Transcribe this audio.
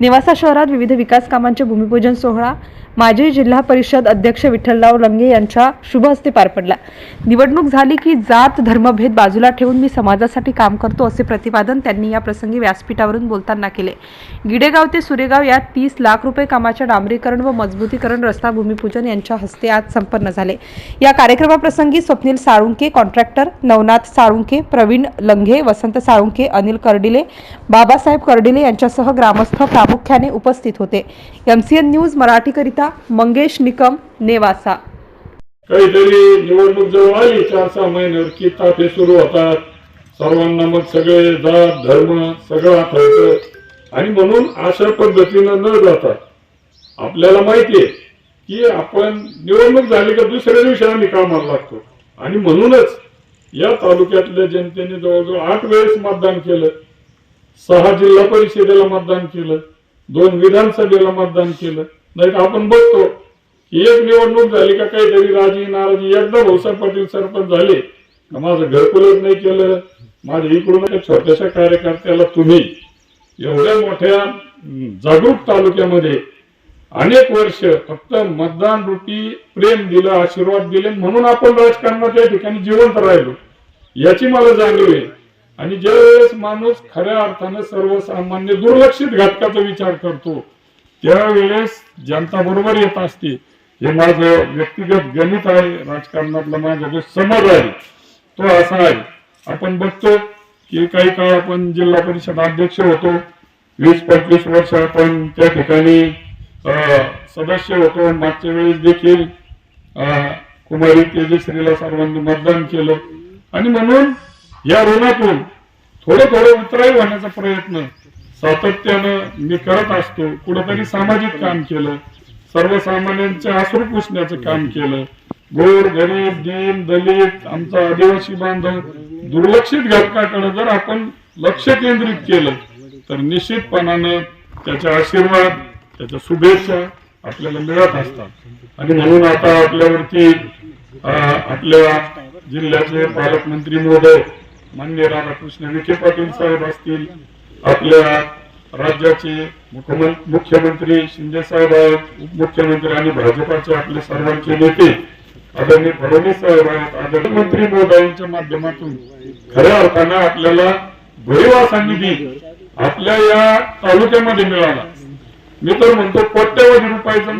निवासा शहरात विविध विकास कामांचे भूमिपूजन सोहळा माजी जिल्हा परिषद अध्यक्ष विठ्ठलराव लंगे यांच्या शुभ हस्ते पार पडला. निवडणूक झाली की जात धर्मभेद बाजूला ठेवून मी समाजासाठी काम करतो असे प्रतिपादन त्यांनी या प्रसंगी व्यासपीठावरून बोलताना केले. गिडेगाव ते सुरेगाव या तीस लाख रुपये कामाच्या डांबरीकरण व मजबूतीकरण रस्ता भूमिपूजन यांच्या हस्ते आज संपन्न झाले. या कार्यक्रमाप्रसंगी स्वप्नील साळुंके कॉन्ट्रॅक्टर नवनाथ साळुंके प्रवीण लंघे वसंत साळुंके अनिल कर्डिले बाबासाहेब कर्डिले यांच्यासह ग्रामस्थ प्रामुख्याने उपस्थित होते. एमसीएन न्यूज मराठीकरिता मंगेश निकम नेवासा. काहीतरी निवडणूक जवळ आली. चार सहा महिन्यावर की ताफे सुरू होतात. सर्वांना मग सगळे जात धर्म सगळं आठवतं. आणि म्हणून अशा पद्धतीनं न जाता आपल्याला माहितीये की आपण निवडणूक झाली का दुसऱ्या दिवशी आम्ही कामाला लागतो. आणि म्हणूनच या तालुक्यातल्या जनतेने जवळजवळ आठ वेळेस मतदान केलं. सहा जिल्हा परिषदेला मतदान केलं. दोन विधानसभेला मतदान केलं. नाही तर आपण बघतो एक निवडणूक झाली का काहीतरी राजी नाराजी एकदा भाऊसाहेब पाटील सरपंच झाले का माझं घरकुलच नाही केलं. माझ्या इकडून छोट्याशा कार्यकर्त्याला तुम्ही एवढ्या मोठ्या जागरूक तालुक्यामध्ये अनेक वर्ष फक्त मतदान रूपी प्रेम दिलं आशीर्वाद दिले म्हणून आपण राजकारणात या ठिकाणी जिवंत राहिलो. याची मला जाणीव आहे. आणि ज्यावेळेस माणूस खऱ्या अर्थानं सर्वसामान्य दुर्लक्षित घटकाचा विचार करतो त्यावेळेस जनता बरोबर येत असते. हे माझं व्यक्तिगत गणित आहे राजकारणातला माझा जो समज आहे तो असा आहे. आपण बघतो की काही काळ आपण जिल्हा परिषद अध्यक्ष होतो वीस पंचवीस वर्ष आपण त्या ठिकाणी अं, सदस्य होतो. मागच्या वेळेस देखील अं, कुमारी तेजश्रीला सर्वांनी मतदान केलं. आणि म्हणून या ऋणातून थोडं थोडं उतराई होण्याचा प्रयत्न सातत्यानं मी करत असतो. कुठंतरी सामाजिक काम केलं. सर्वसामान्यांचे अश्रू पुसण्याचं काम केलं. गोर गरीब दीन दलित आमचा आदिवासी बांधव दुर्लक्षित घटकाकडे जर आपण लक्ष केंद्रित केलं तर निश्चितपणानं त्याचे आशीर्वाद त्याच्या शुभेच्छा आपल्याला मिळत असतात. आणि म्हणून आता आपल्यावरती अं, आपल्या जिल्ह्याचे पालकमंत्री महोदय माननीय राधाकृष्ण विखे पाटील साहेब असतील आपल्या राज्याचे मुख्यमंत्री शिंदे साहेब आहेत उपमुख्यमंत्री आणि भाजपाचे आपले सर्वांचे नेते आदरणीय फडणवीस साहेब आहेत आदरणीय मंत्री महोदयांच्या माध्यमातून. खऱ्या अर्थानं आपल्याला भरिवासा निधी आपल्या या तालुक्यामध्ये मिळाला. मी तर म्हणतो कोट्यवधी रुपयाचा